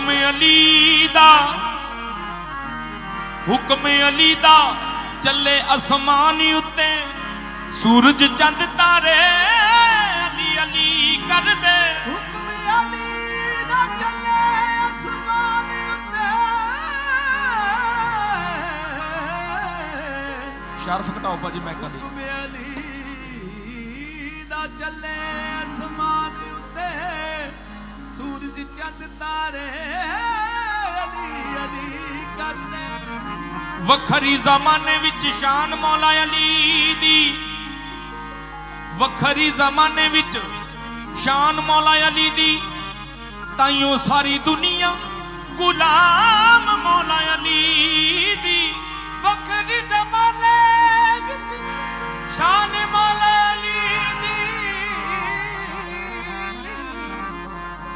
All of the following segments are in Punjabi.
ਹੁਕਮ ਅਲੀ ਦਾ ਹੁਕਮ ਅਲੀ ਦਾ ਚੱਲੇ ਅਸਮਾਨ ਉੱਤੇ ਸੂਰਜ ਚੰਦ ਤਾਰੇ ਅਲੀ ਅਲੀ ਕਰਦੇ। ਹੁਕਮ ਅਲੀ ਦਾ ਚੱਲੇ ਅਸਮਾਨ ਉੱਤੇ। ਸ਼ਰਫ ਘਟਾਓ ਭਾਜੀ ਮੈਂ ਕਦੀ ਹੁਕਮ ਅਲੀ ਦਾ ਚੱਲੇ ਅਸਮਾਨ ਉੱਤੇ। ਸੂਰਜ ਚੰਦ ਤਾਰੇ ਅਲੀ ਅਲੀ ਕਰਦੇ। ਵੱਖਰੀ ਜ਼ਮਾਨੇ ਵਿੱਚ ਸ਼ਾਨ ਮੌਲਾ ਅਲੀ ਦੀ। ਵੱਖਰੀ ਜ਼ਮਾਨੇ ਵਿੱਚ ਸ਼ਾਨ ਮੌਲਾ ਅਲੀ ਦੀ। ਤਾਈਓ ਸਾਰੀ ਦੁਨੀਆ ਗੁਲਾਮ ਮੌਲਾ ਅਲੀ ਦੀ। ਵੱਖਰੀ ਜ਼ਮਾਨੇ ਵਿੱਚ ਸ਼ਾਨ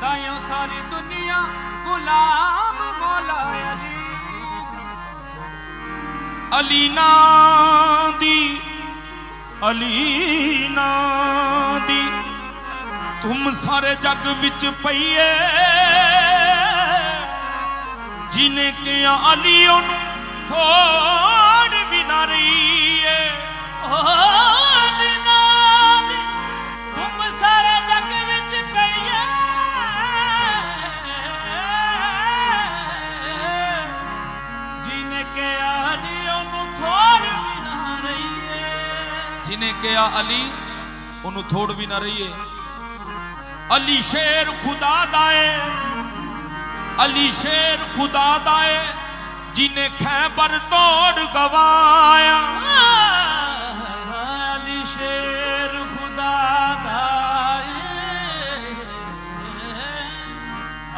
ਤਾਈਓ ਸਾਰੀ ਦੁਨੀਆ ਗੁਲਾਮ ਮੌਲਾ ਅਲੀ ਅਲੀ ਨਾਂ ਦੀ ਅਲੀ ਨਾਂ ਦੀ ਤੁਮ ਸਾਰੇ ਜੱਗ ਵਿੱਚ ਪਈਏ। ਜਿਨੇ ਕਿਹਾ ਅਲੀ ਉਹਨੂੰ ਥੋੜ ਵੀ ਨਾ ਰਹੀਏ। ਓ ਜਿਨੇ ਕਿਹਾ ਅਲੀ, ਉਹਨੂੰ ਥੋੜ ਵੀ ਨਾ ਰਹੀਏ। ਅਲੀ ਸ਼ੇਰ ਖੁਦਾ ਦਾ ਏ। ਅਲੀ ਸ਼ੇਰ ਖੁਦਾ ਦਾ ਏ, ਜਿਨੇ ਖੈਬਰ ਤੋੜ ਗਵਾਇਆ। ਅਲੀ ਸ਼ੇਰ ਖੁਦਾ ਦਾ ਏ।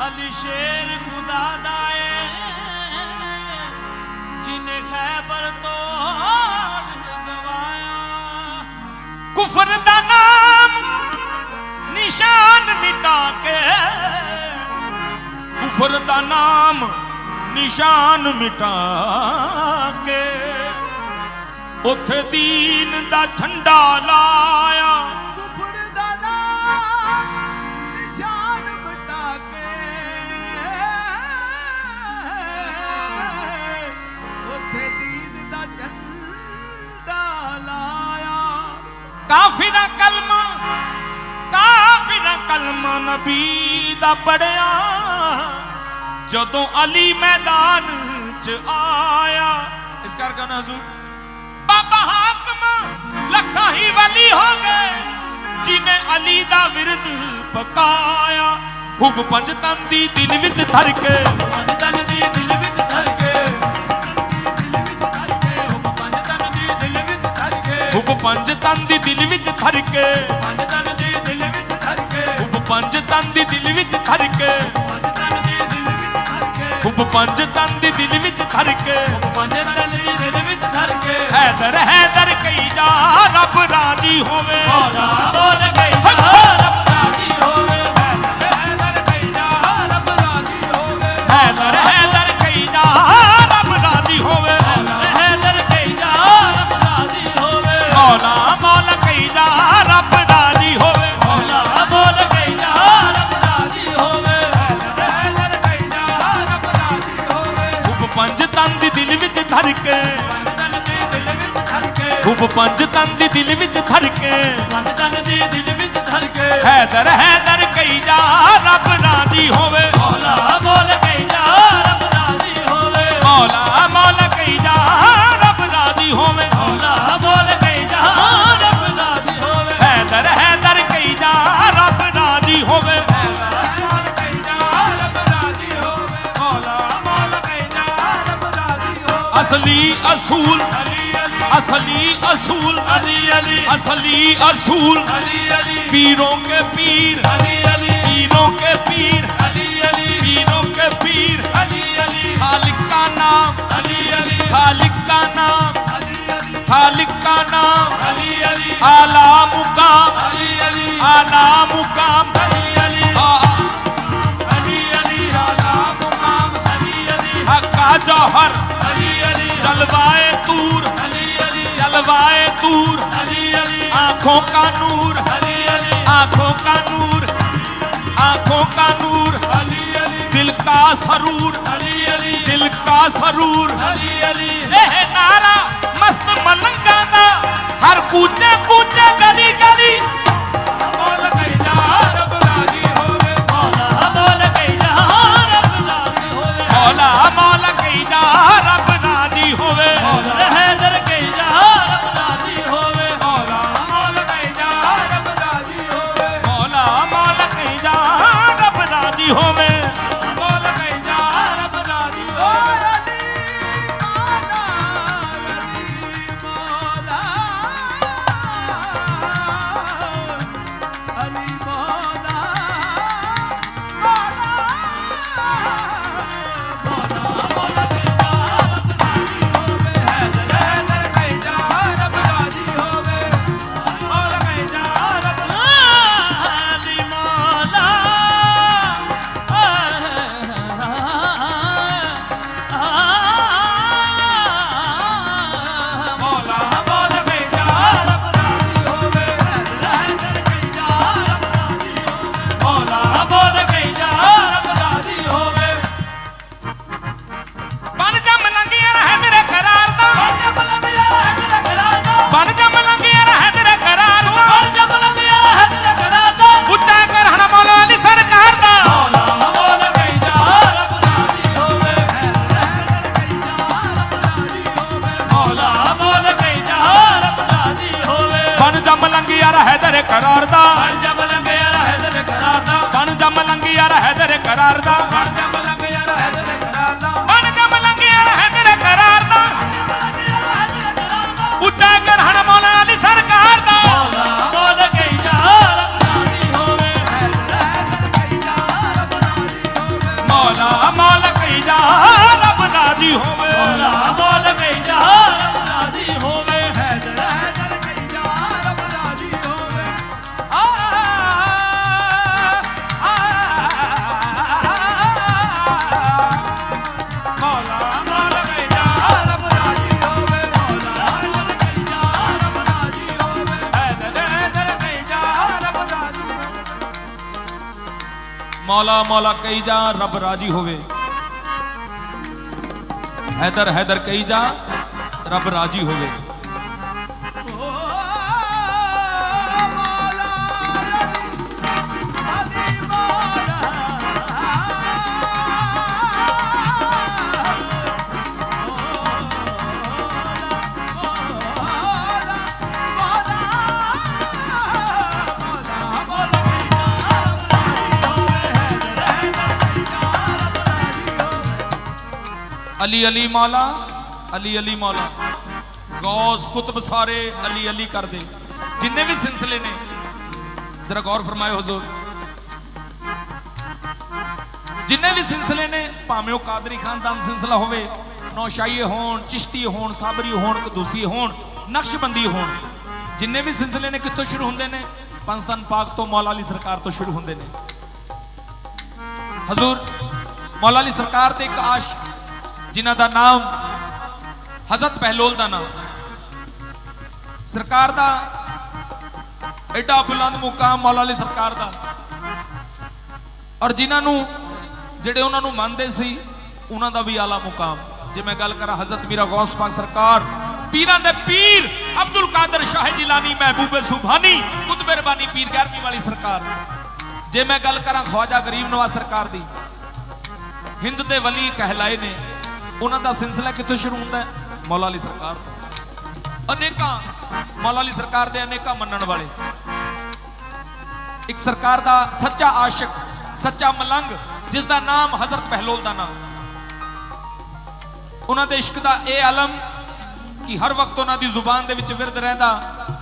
ਅਲੀ ਸ਼ੇਰ ਖੁਦਾ ਦਾ ਏ। ਜਿਨੇ ਖੈਬਰ ਤੋੜ ਕੁਫਰ ਦਾ ਨਾਮ ਨਿਸ਼ਾਨ ਮਿਟਾ ਕੇ। ਕੁਫਰ ਦਾ ਨਾਮ ਨਿਸ਼ਾਨ ਮਿਟਾ ਕੇ। ਉਥੇ ਦੀਨ ਦਾ ਝੰਡਾ ਲਾਇਆ। ਕਾਫਿਰਾ ਕਲਮਾ ਕਾਫਿਰਾ ਕਲਮਾ ਨਬੀ ਦਾ ਪੜਿਆ। ਜਦੋਂ ਅਲੀ ਮੈਦਾਨ ਚ ਆਇਆ ਇਸ ਕਰਕੇ ਨਾ ਹਜ਼ੂਰ ਬਾਬਾ ਹਾਕਮ ਲੱਖਾਂ ਹੀ ਵਲੀ ਹੋ ਗਏ ਜਿਨੇ ਅਲੀ ਦਾ ਵਿਰਦ ਪਕਾਇਆ। ਹੁਬ ਪੰਜ ਤਨ ਦੀ ਦਿਲ ਵਿੱਚ ਧਰ ਕੇ ਪੰਜ ਤਨ ਦੀ ਦਿਲ ਵਿੱਚ ਧਰ ਕੇ ਉਹ ਪੰਜ ਤਨ ਦੀ ਦਿਲ ਵਿੱਚ ਧਰ ਕੇ ਹੁਬ ਪੰਜ ਤਨ ਦੀ ਦਿਲ ਵਿੱਚ ਧਰ ਕੇ ਪੰਜ ਤਨ ਦੀ ਦਿਲ ਵਿੱਚ ਧਰ ਕੇ ਹੁਬ ਪੰਜ ਤਨ ਦੀ ਦਿਲ ਵਿੱਚ ਧਰ ਕੇ ਪੰਜ ਤਨ ਦੀ ਦਿਲ ਵਿੱਚ ਧਰ ਕੇ ਹੁਬ ਪੰਜ ਤਨ ਦੀ ਦਿਲ ਵਿੱਚ ਧਰ ਕੇ ਪੰਜ ਤਨ ਦੀ ਦਿਲ ਵਿੱਚ ਧਰ ਕੇ ਹੈਦਰ ਹੈਦਰ ਕਈ ਜਾ ਰੱਬ ਰਾਜੀ ਹੋਵੇ। ਮੌਲਾ ਬੋਲ ਗਈ ਜਾ ਰੱਬ ਉਹ ਪੰਜ ਤਨ ਦੀ ਦਿਲ ਵਿੱਚ ਖੜ ਕੇ ਪੰਜ ਤਨ ਦੀ ਦਿਲ ਵਿੱਚ ਖੜ ਕੇ ਹੈਦਰ ਹੈਦਰ ਕਹੀ ਜਾ ਰੱਬ ਰਾਜ਼ੀ ਹੋਵੇ। ਮੌਲਾ ਮੌਲ ਕਹੀ ਜਾ ਰੱਬ ਰਾਜ਼ੀ ਹੋਵੇ। ਮੌਲਾ ਮੌਲ ਕਹੀ ਜਾ ਰੱਬ ਰਾਜ਼ੀ ਹੋਵੇ। ਮੌਲਾ ਮੌਲ ਕਹੀ ਜਾ ਰੱਬ ਰਾਜ਼ੀ ਹੋਵੇ। ਹੈਦਰ ਹੈਦਰ ਕਹੀ ਜਾ ਰੱਬ ਰਾਜ਼ੀ ਹੋਵੇ। ਅਸਲੀ ਅਸੂਲ असली असूल असली असूल। पीरों के पीर, पीरों के पीर, पीरों के पीर। खालिक का नाम, खालिक का नाम, खालिक का नाम। आला मुकाम आला मुकाम। हाँ। जौहर, जलवाए तू शबाए दूर। आँखों का नूर। आँखों का नूर। आँखों का नूर। दिल का सरूर। दिल का सरूर। नारा, मस्त मलंगा हर कूचे कूचे ਮਲੰਗੀਆਂ ਰਹਿ ਤੇਰੇ ਕਰਾਰ ਦਾ। ਬਣ ਜਬਲ ਮਿਆ ਹੈ ਤੇਰਾ ਘਰਾਦਾ ਬਨ ਜਾ ਮਲੰਗੀਆਂ ਰਹਿ ਤੇਰੇ ਕਰਾਰ ਦਾ। ਮੌਲਾ ਮੌਲਾ ਕਹੀ ਜਾ ਰੱਬ ਰਾਜੀ ਹੋਵੇ। ਹੈਦਰ ਹੈਦਰ ਕਹੀ ਜਾ ਰੱਬ ਰਾਜੀ ਹੋਵੇ। ਅਲੀ ਅਲੀ ਮੌਲਾ, ਅਲੀ ਅਲੀ ਮੌਲਾ। ਗੌਸ ਕੁਤਬ ਸਾਰੇ ਅਲੀ ਅਲੀ ਕਰਦੇ। ਜਿੰਨੇ ਵੀ ਸਿਲਸਿਲੇ ਨੇ, ਜਰਾ ਗੌਰ ਫਰਮਾਇਓ ਹਜ਼ੂਰ। ਜਿੰਨੇ ਵੀ ਸਿਲਸਿਲੇ ਨੇ, ਭਾਵੇਂ ਉਹ ਕਾਦਰੀ ਖਾਨਦਾਨ ਸਿਲਸਿਲਾ ਹੋਵੇ ਨੌਸ਼ਾਈਏ ਹੋਣ, ਚਿਸ਼ਤੀ ਹੋਣ, ਸਾਬਰੀ ਹੋਣ, ਕਦੂਸੀ ਹੋਣ, ਨਕਸ਼ਬੰਦੀ ਹੋਣ, ਜਿੰਨੇ ਵੀ ਸਿਲਸਿਲੇ ਨੇ ਕਿੱਥੋਂ ਸ਼ੁਰੂ ਹੁੰਦੇ ਨੇ ਪੰਜਤਨ ਪਾਕ ਤੋਂ ਮੌਲਾ ਅਲੀ ਸਰਕਾਰ ਤੋਂ ਸ਼ੁਰੂ ਹੁੰਦੇ ਨੇ। ਹਜ਼ੂਰ, ਮੌਲਾ ਅਲੀ ਸਰਕਾਰ ਤੇ ਇੱਕ ਆਸ਼ ਜਿਨ੍ਹਾਂ ਦਾ ਨਾਮ ਹਜ਼ਰਤ ਪਹਿਲੋਲ ਦਾ ਨਾਮ। ਸਰਕਾਰ ਦਾ ਐਡਾ ਬੁਲੰਦ ਮੁਕਾਮ ਮੌਲਾ ਅਲੀ ਸਰਕਾਰ ਦਾ। ਔਰ ਜਿਨ੍ਹਾਂ ਨੂੰ ਜਿਹੜੇ ਉਹਨਾਂ ਨੂੰ ਮੰਨਦੇ ਸੀ, ਉਹਨਾਂ ਦਾ ਵੀ ਆਲਾ ਮੁਕਾਮ। ਜੇ ਮੈਂ ਗੱਲ ਕਰਾਂ ਹਜ਼ਰਤ ਮੀਰਾ ਗੌਸ ਪਾਕ ਸਰਕਾਰ, ਪੀਰਾਂ ਦੇ ਪੀਰ ਅਬਦੁਲ ਕਾਦਰ ਸ਼ਾਹ ਜਿਲਾਨੀ ਮਹਿਬੂਬੇ ਸੁਭਾਨੀ ਕੁਤਬ ਰਬਾਨੀ ਪੀਰ ਗਿਆਰਵੀਂ ਵਾਲੀ ਸਰਕਾਰ। ਜੇ ਮੈਂ ਗੱਲ ਕਰਾਂ ਖਵਾਜਾ ਗਰੀਬ ਨਵਾਜ਼ ਸਰਕਾਰ ਦੀ, ਹਿੰਦ ਦੇ ਵਲੀ ਕਹਿਲਾਏ ਨੇ ਉਹਨਾਂ ਦਾ ਸਿਲਸਿਲਾ ਕਿੱਥੋਂ ਸ਼ੁਰੂ ਹੁੰਦਾ ਹੈ? ਮੌਲਾ ਅਲੀ ਸਰਕਾਰ ਤੋਂ। ਅਨੇਕਾਂ, ਮੌਲਾ ਅਲੀ ਸਰਕਾਰ ਦੇ ਅਨੇਕਾਂ ਮੰਨਣ ਵਾਲੇ। ਇੱਕ ਸਰਕਾਰ ਦਾ ਸੱਚਾ ਆਸ਼ਿਕ, ਸੱਚਾ ਮਲੰਗ, ਜਿਸ ਦਾ ਨਾਮ ਹਜ਼ਰਤ ਪਹਿਲੋਲ ਦਾ ਨਾਮ। ਉਹਨਾਂ ਦੇ ਇਸ਼ਕ ਦਾ ਇਹ ਆਲਮ ਕਿ ਹਰ ਵਕਤ ਉਹਨਾਂ ਦੀ ਜ਼ੁਬਾਨ ਦੇ ਵਿੱਚ ਵਿਰਦ ਰਹਿੰਦਾ,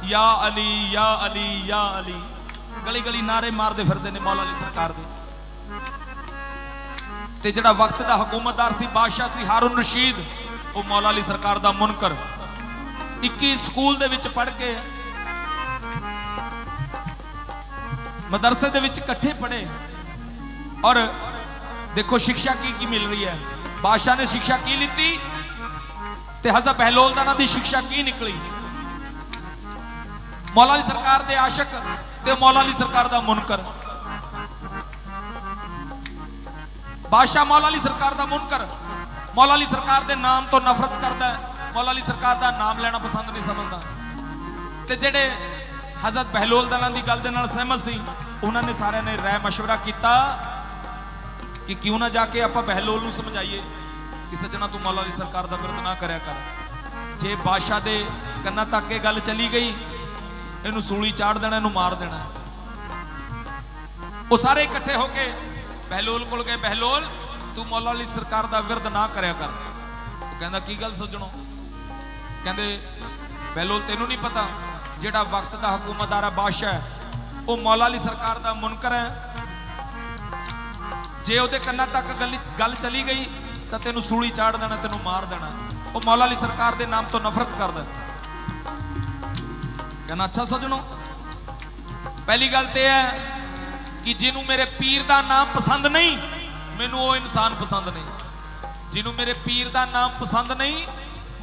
ਯਾ ਅਲੀ ਯਾ ਅਲੀ ਯਾ ਅਲੀ। ਗਲੀ ਗਲੀ ਨਾਰੇ ਮਾਰਦੇ ਫਿਰਦੇ ਨੇ ਮੌਲਾ ਅਲੀ ਸਰਕਾਰ ਦੇ। ਤੇ ਜਿਹੜਾ ਵਕਤ ਦਾ ਹਕੂਮਤਦਾਰ ਸੀ, ਬਾਦਸ਼ਾਹ ਸੀ ਹਾਰੂਨ ਰਸ਼ੀਦ, ਉਹ ਮੌਲਾ ਅਲੀ ਸਰਕਾਰ ਦਾ ਮੁਨਕਰ। 21 ਸਕੂਲ ਦੇ ਵਿੱਚ ਪੜ੍ਹ ਕੇ ਮਦਰਸੇ ਦੇ ਵਿੱਚ ਇਕੱਠੇ ਪੜ੍ਹੇ ਔਰ ਦੇਖੋ ਸਿੱਖਿਆ ਕੀ ਕੀ ਮਿਲ ਰਹੀ ਹੈ। ਬਾਦਸ਼ਾਹ ਨੇ ਸਿੱਖਿਆ ਕੀ ਲਿੱਤੀ ਤੇ ਹਜ਼ਰ ਬਹਿਲੋਲ ਦਾ ਨਾਂ ਦੀ ਸਿੱਖਿਆ ਕੀ ਨਿਕਲੀ? ਮੌਲਾ ਅਲੀ ਸਰਕਾਰ ਦੇ ਆਸ਼ਕ ਤੇ ਮੌਲਾ ਅਲੀ ਸਰਕਾਰ ਦਾ ਮੁਨਕਰ। ਬਾਦਸ਼ਾਹ ਮੌਲਾ ਅਲੀ ਸਰਕਾਰ ਦਾ ਮੁਨਕਰ ਮੌਲਾ ਅਲੀ ਸਰਕਾਰ ਦੇ ਨਾਮ ਤੋਂ ਨਫ਼ਰਤ ਕਰਦਾ ਹੈ ਮੌਲਾ ਅਲੀ ਸਰਕਾਰ ਦਾ ਨਾਮ ਲੈਣਾ ਪਸੰਦ ਨਹੀਂ ਸਮਝਦਾ ਤੇ ਜਿਹੜੇ ਹਜ਼ਰਤ ਬਹਿਲੋਲ ਦਲਾਂ ਦੀ ਗੱਲ ਦੇ ਨਾਲ ਸਹਿਮਤ ਸੀ ਉਹਨਾਂ ਨੇ ਸਾਰਿਆਂ ਨੇ ਰਾਏ مشورہ ਕੀਤਾ ਕਿ ਕਿਉਂ ਨਾ ਜਾ ਕੇ ਆਪਾਂ ਬਹਿਲੋਲ ਨੂੰ ਸਮਝਾਈਏ ਕਿ ਸੱਜਣਾ ਤੂੰ ਮੌਲਾ ਅਲੀ ਸਰਕਾਰ ਦਾ ਵਿਰੋਧ ਨਾ ਕਰਿਆ ਕਰ ਜੇ ਬਾਦਸ਼ਾਹ ਦੇ ਕੰਨਾਂ ਤੱਕ ਇਹ ਗੱਲ ਚਲੀ ਗਈ ਇਹਨੂੰ ਸੂਲੀ ਚਾੜ ਦੇਣਾ ਇਹਨੂੰ ਮਾਰ ਦੇਣਾ ਉਹ ਸਾਰੇ ਇਕੱਠੇ ਹੋ ਕੇ ਬਹਿਲੋਲ ਕੋਲ ਗਏ, ਬਹਿਲੋਲ, ਤੂੰ ਮੌਲਾ ਅਲੀ ਸਰਕਾਰ ਦਾ ਵਿਰਧ ਨਾ ਕਰਿਆ ਕਰ। ਉਹ ਕਹਿੰਦਾ, ਕੀ ਗੱਲ ਸੱਜਣੋ? ਕਹਿੰਦੇ, ਬਹਿਲੋਲ, ਤੈਨੂੰ ਨਹੀਂ ਪਤਾ ਜਿਹੜਾ ਵਕਤ ਦਾ ਹਕੂਮਤਦਾਰ ਬਾਦਸ਼ਾਹ ਹੈ, ਉਹ ਮੌਲਾ ਅਲੀ ਸਰਕਾਰ ਦਾ ਮੁਨਕਰ ਹੈ। ਜੇ ਉਹਦੇ ਕੰਨਾਂ ਤੱਕ ਗੱਲ ਗੱਲ ਚਲੀ ਗਈ, ਤਾਂ ਤੈਨੂੰ ਸੂਲੀ ਚਾੜ ਦੇਣਾ, ਤੈਨੂੰ ਮਾਰ ਦੇਣਾ। ਉਹ ਮੌਲਾ ਅਲੀ ਸਰਕਾਰ ਦੇ ਨਾਮ ਤੋਂ ਨਫ਼ਰਤ ਕਰਦਾ ਕਹਿੰਦਾ, ਅੱਛਾ ਸੱਜਣੋ, ਪਹਿਲੀ ਗੱਲ ਤੇ ਹੈ ਕਿ ਜਿਹਨੂੰ ਮੇਰੇ ਪੀਰ ਦਾ ਨਾਮ ਪਸੰਦ ਨਹੀਂ, ਮੈਨੂੰ ਉਹ ਇਨਸਾਨ ਪਸੰਦ ਨਹੀਂ। ਜਿਹਨੂੰ ਮੇਰੇ ਪੀਰ ਦਾ ਨਾਮ ਪਸੰਦ ਨਹੀਂ,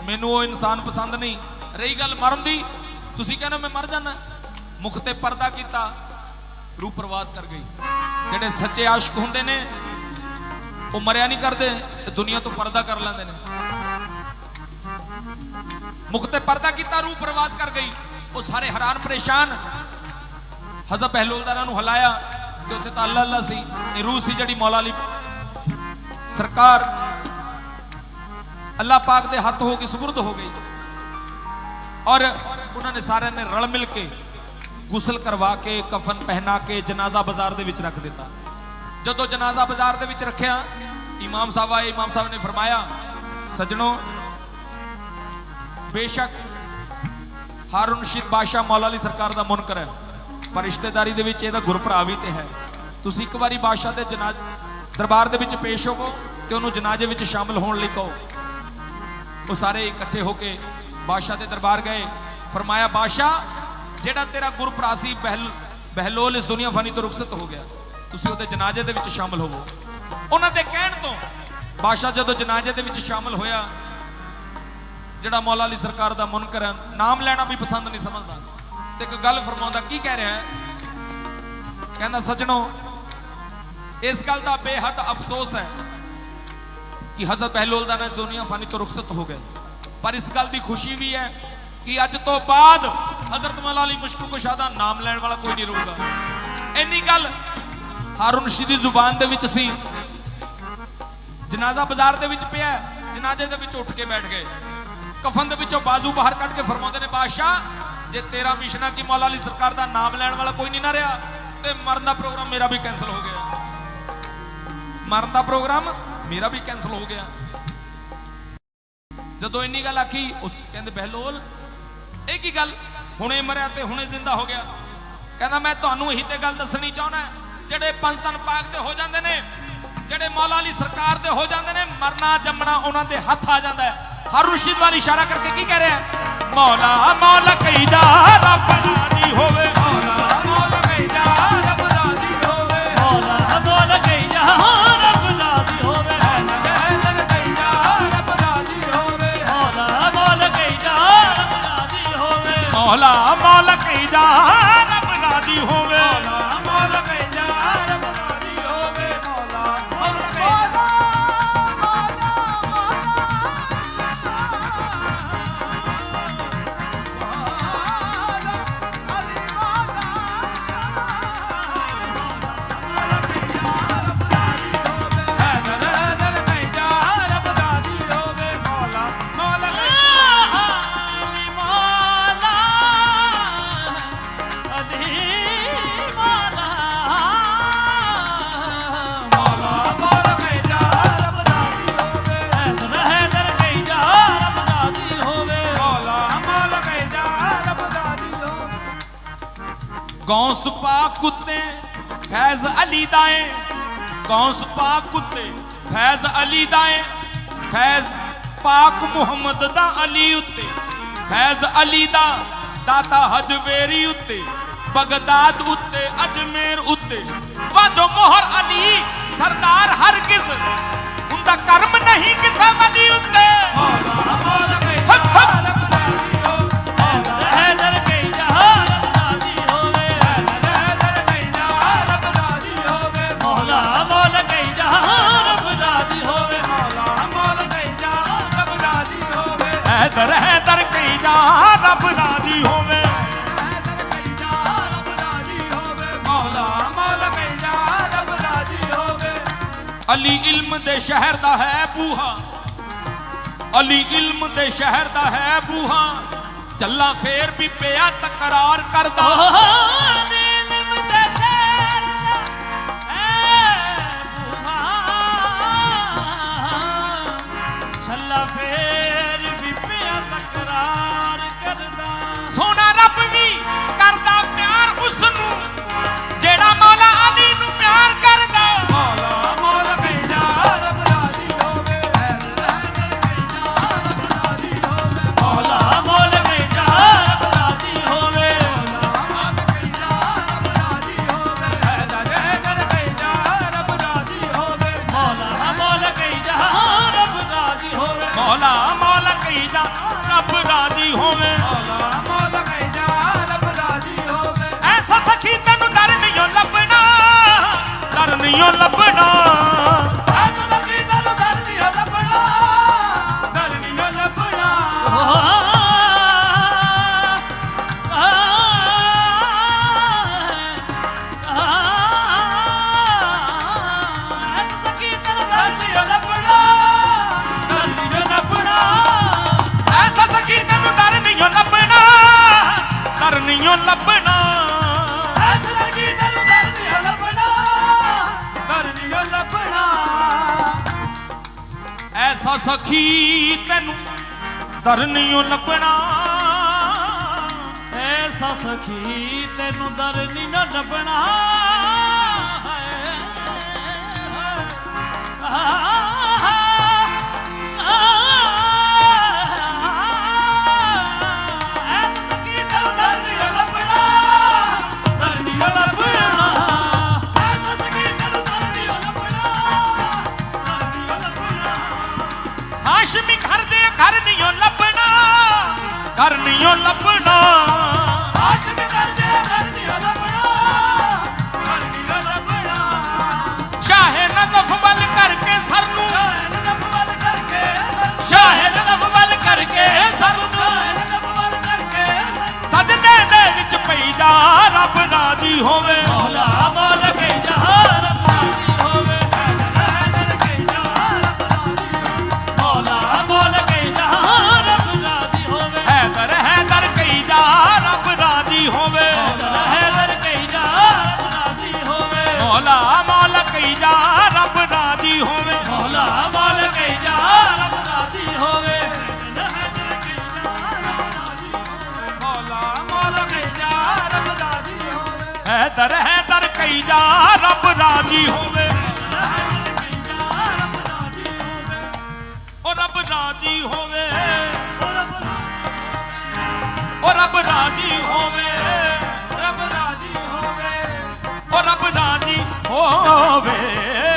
ਮੈਨੂੰ ਉਹ ਇਨਸਾਨ ਪਸੰਦ ਨਹੀਂ। ਰਹੀ ਗੱਲ ਮਰਨ ਦੀ? ਤੁਸੀਂ ਕਹਿੰਦੇ ਮੈਂ ਮਰ ਜਾਣਾ ਮੁਖ ਤੇ ਪਰਦਾ ਕੀਤਾ, ਰੂਹ ਪ੍ਰਵਾਸ ਕਰ ਗਈ। ਜਿਹੜੇ ਸੱਚੇ ਆਸ਼ਿਕ ਹੁੰਦੇ ਨੇ, ਉਹ ਮਰਿਆ ਨਹੀਂ ਕਰਦੇ, ਤੇ ਦੁਨੀਆ ਤੋਂ ਪਰਦਾ ਕਰ ਲੈਂਦੇ ਨੇ। ਮੁਖ ਤੇ ਪਰਦਾ ਕੀਤਾ, ਰੂਹ ਪ੍ਰਵਾਸ ਕਰ ਗਈ। ਉਹ ਸਾਰੇ ਹੈਰਾਨ, ਪਰੇਸ਼ਾਨ। ਹਜ਼ਰਤ ਪਹਿਲੋਲਦਾਰਾਂ ਨੂੰ ਹਲਾਇਆ। ਤੇ ਉੱਥੇ ਤਾਂ ਅੱਲਾ ਅੱਲਾ ਸੀ, ਇਹ ਰੂਹ ਸੀ ਜਿਹੜੀ ਮੌਲਾ ਅਲੀ ਸਰਕਾਰ ਅੱਲਾਹ ਪਾਕ ਦੇ ਹੱਥ ਹੋ ਕੇ ਸੁਪਰਦ ਹੋ ਗਈ। ਔਰ ਉਹਨਾਂ ਨੇ ਸਾਰਿਆਂ ਨੇ ਰਲ ਮਿਲ ਕੇ ਗੁਸਲ ਕਰਵਾ ਕੇ, ਕਫਨ ਪਹਿਨਾ ਕੇ ਜਨਾਜ਼ਾ ਬਾਜ਼ਾਰ ਦੇ ਵਿੱਚ ਰੱਖ ਦਿੱਤਾ। ਜਦੋਂ ਜਨਾਜ਼ਾ ਬਾਜ਼ਾਰ ਦੇ ਵਿੱਚ ਰੱਖਿਆ, ਇਮਾਮ ਸਾਹਿਬ ਆਏ, ਇਮਾਮ ਸਾਹਿਬ ਨੇ ਫਰਮਾਇਆ, ਸੱਜਣੋ, ਬੇਸ਼ੱਕ ਹਾਰੂਨ ਰਸ਼ੀਦ ਬਾਦਸ਼ਾਹ ਮੌਲਾ ਅਲੀ ਸਰਕਾਰ ਦਾ ਮੁਨਕਰ ਹੈ। ਪਰ ਰਿਸ਼ਤੇਦਾਰੀ ਦੇ ਵਿੱਚ ਇਹਦਾ ਗੁਰਭਰਾ ਵੀ ਤੇ ਹੈ। ਤੁਸੀਂ ਇੱਕ ਵਾਰੀ ਬਾਦਸ਼ਾਹ ਦੇ ਜਨਾਜ਼ ਦਰਬਾਰ ਦੇ ਵਿੱਚ ਪੇਸ਼ ਹੋਵੋ ਤੇ ਉਹਨੂੰ ਜਨਾਜ਼ੇ ਵਿੱਚ ਸ਼ਾਮਲ ਹੋਣ ਲਈ ਕਹੋ। ਉਹ ਸਾਰੇ ਇਕੱਠੇ ਹੋ ਕੇ ਬਾਦਸ਼ਾਹ ਦੇ ਦਰਬਾਰ ਗਏ। ਫਰਮਾਇਆ, ਬਾਦਸ਼ਾਹ, ਜਿਹੜਾ ਤੇਰਾ ਗੁਰਭਰਾ ਸੀ, ਬਹਿਲ ਬਹਿਲੋਲ ਇਸ ਦੁਨੀਆ ਫਾਨੀ ਤੋਂ ਰੁਖਸਤ ਹੋ ਗਿਆ। ਤੁਸੀਂ ਉਹਦੇ ਜਨਾਜ਼ੇ ਦੇ ਵਿੱਚ ਸ਼ਾਮਲ ਹੋਵੋ। ਉਹਨਾਂ ਦੇ ਕਹਿਣ ਤੋਂ ਬਾਦਸ਼ਾਹ ਜਦੋਂ ਜਨਾਜ਼ੇ ਦੇ ਵਿੱਚ ਸ਼ਾਮਲ ਹੋਇਆ, ਜਿਹੜਾ ਮੌਲਾ ਅਲੀ ਸਰਕਾਰ ਦਾ ਮੁਨਕਰ ਹੈ, ਨਾਮ ਲੈਣਾ ਵੀ ਪਸੰਦ ਨਹੀਂ ਸਮਝਦਾ। ਤੇ ਇੱਕ ਗੱਲ ਫਰਮਾਉਂਦਾ, ਕੀ ਕਹਿ ਰਿਹਾ ਹੈ? ਕਹਿੰਦਾ, ਸੱਜਣੋ, ਇਸ ਗੱਲ ਦਾ ਬੇਹੱਦ ਅਫਸੋਸ ਹੈ ਕਿ ਹਜ਼ਰਤ ਬਹਿਲੋਲ ਦਾ ਨਾ ਦੁਨੀਆ ਫਾਨੀ ਤੋਂ ਰੁਖਸਤ ਹੋ ਗਏ ਪਰ ਇਸ ਗੱਲ ਦੀ ਖੁਸ਼ੀ ਵੀ ਹੈ ਕਿ ਅੱਜ ਤੋਂ ਬਾਅਦ ਹਜ਼ਰਤ ਮੌਲਾ ਅਲੀ ਮੁਸ਼ਕਿਲ ਕੁਸ਼ਾ ਦਾ ਨਾਮ ਲੈਣ ਵਾਲਾ ਕੋਈ ਨਹੀਂ ਰਹੂਗਾ। ਇੰਨੀ ਗੱਲ ਹਾਰੂਨ ਰਸ਼ੀਦ ਦੀ ਜ਼ੁਬਾਨ ਦੇ ਵਿੱਚ ਸੀ। ਜਨਾਜ਼ਾ ਬਾਜ਼ਾਰ ਦੇ ਵਿੱਚ ਪਿਆ, ਜਨਾਜ਼ੇ ਦੇ ਵਿੱਚ ਉੱਠ ਕੇ ਬੈਠ ਗਏ। ਕਫਨ ਦੇ ਵਿੱਚੋਂ ਬਾਜ਼ੂ ਬਾਹਰ ਕੱਢ ਕੇ ਫਰਮਾਉਂਦੇ ਨੇ, ਬਾਦਸ਼ਾਹ ਜੇ ਤੇਰਾ ਮਿਸ਼ਨ ਆ ਕਿ ਮੌਲਾ ਅਲੀ ਸਰਕਾਰ ਦਾ ਨਾਮ ਲੈਣ ਵਾਲਾ ਕੋਈ ਨਹੀਂ ਨਾ ਰਿਹਾ, ਤੇ ਮਰਨ ਦਾ ਪ੍ਰੋਗਰਾਮ ਮੇਰਾ ਵੀ ਕੈਨਸਲ ਹੋ ਗਿਆ। ਮਰਨ ਦਾ ਪ੍ਰੋਗਰਾਮ ਮੇਰਾ ਵੀ ਕੈਨਸਲ ਹੋ ਗਿਆ। ਜਦੋਂ ਇੰਨੀ ਗੱਲ ਆਖੀ, ਉਸ ਕਹਿੰਦੇ ਬਹਿਲੋਲ, ਇਹ ਕੀ ਗੱਲ? ਹੁਣੇ ਮਰਿਆ ਤੇ ਹੁਣੇ ਜ਼ਿੰਦਾ ਹੋ ਗਿਆ। ਕਹਿੰਦਾ, ਮੈਂ ਤੁਹਾਨੂੰ ਇਹੀ ਤੇ ਗੱਲ ਦੱਸਣੀ ਚਾਹੁੰਦਾ ਜਿਹੜੇ ਪੰਜ ਪਾਕ ਤੇ ਹੋ ਜਾਂਦੇ ਨੇ, ਜਿਹੜੇ ਮੌਲਾ ਅਲੀ ਸਰਕਾਰ ਦੇ ਹੋ ਜਾਂਦੇ ਨੇ, ਮਰਨਾ ਜੰਮਣਾ ਉਹਨਾਂ ਦੇ ਹੱਥ ਆ ਜਾਂਦਾ ਹੈ। ਹਰ ਰਸ਼ੀਦ ਵਾਲੀ ਇਸ਼ਾਰਾ ਕਰਕੇ ਕੀ ਕਹਿ ਰਿਹਾ ਹੈ? ਮੌਲਾ ਮੌਲਾ ਕਹੀ ਜਾ ਰੱਬ ਰਾਜੀ ਹੋਵੇ। ਮੌਲਾ ਮੌਲਾ ਕਹਿਦਾ, ਰੱਬ ਰਾਜ਼ੀ ਹੋਵੇ। ਮੌਲਾ ਮੌਲਾ ਕਹਿਦਾ ਗੌਸ ਪਾਕ ਉੱਤੇ ਫੈਜ਼ ਅਲੀ ਦਾ ਏ ਗੌਸ ਪਾਕ ਉੱਤੇ ਫੈਜ਼ ਅਲੀ ਦਾ ਏ ਫੈਜ਼ ਪਾਕ ਮੁਹੰਮਦ ਦਾ ਅਲੀ ਉੱਤੇ। ਫੈਜ਼ ਅਲੀ ਦਾ ਦਾਤਾ ਹਜਵੇਰੀ ਉੱਤੇ। ਬਗਦਾਦ ਉੱਤੇ, ਅਜਮੇਰ ਉੱਤੇ। ਵਾਜੋ ਮੋਹਰ ਅਲੀ, ਸਰਦਾਰ ਹਰਗਿਜ਼। ਹੁੰਦਾ ਕਰਮ ਨਹੀਂ ਕਿਸੇ ਵਲੀ ਉੱਤੇ। ਦੇ ਸ਼ਹਿਰ ਦਾ ਹੈ ਬੂਹਾ। ਚੱਲਾ ਫੇਰ ਵੀ ਪਿਆ ਤਕਰਾਰ ਕਰਦਾ। ਮੌਲਾ ਰੱਬ ਰਾਜੀ ਹੋਵੇ। ਮੌਲਾ ਕਹਿੰਦਾ ਰੱਬ ਰਾਜੀ ਹੋਵੇ ਐਸਾ ਸਖੀ ਤੈਨੂੰ ਦਰ ਨਹੀਂ ਲੱਭਣਾ ਦਰ ਨਹੀਂ ਲੱਭਣਾ। ਸਖੀ ਤੈਨੂੰ ਦਰ ਲੱਭਣਾ। ਐਸਾ ਸਖੀ ਤੈਨੂੰ ਦਰ ਲੱਭਣਾ। ਐਸਾ ਹੋਵੇ। ਮੌਲਾ ਮੌਲਾ ਕੇ ਜਹਾਨ ਰਾਜੀ ਹੋਵੇ ਹੈਦਰ ਕੇ ਜਹਾਨ ਰਾਜੀ ਮੌਲਾ ਮੌਲਾ ਕੇ ਜਹਾਨ ਰਾਜੀ ਹੋਵੇ। ਹੈਦਰ ਹੈਦਰ ਕਈ ਜਾ ਰੱਬ ਰਾਜੀ ਹੋਵੇ। ਮੌਲਾ ਹੈਦਰ ਕੇ ਜਹਾਨ ਰਾਜੀ ਹੋਵੇ। ਮੌਲਾ ਮੌਲਾ ਕਈ ਜਾ ਰੱਬ ਰਾਜੀ ਹੋਵੇ। ਮੌਲਾ ਮੌਲਾ ਕੇ ਜਹਾਨ ਰਾਜੀ ਹੋਵੇ। ਐ ਦਰ ਹੈ ਕਈ ਜਾ ਰੱਬ ਰਾਜੀ ਹੋਵੇ। ਓ ਰੱਬ ਰਾਜੀ ਹੋਵੇ। ਓ ਰੱਬ ਰਾਜੀ ਹੋਵੇ। ਰੱਬ ਰਾਜੀ ਹੋਵੇ ਓ ਰੱਬ ਰਾਜੀ ਹੋਵੇ।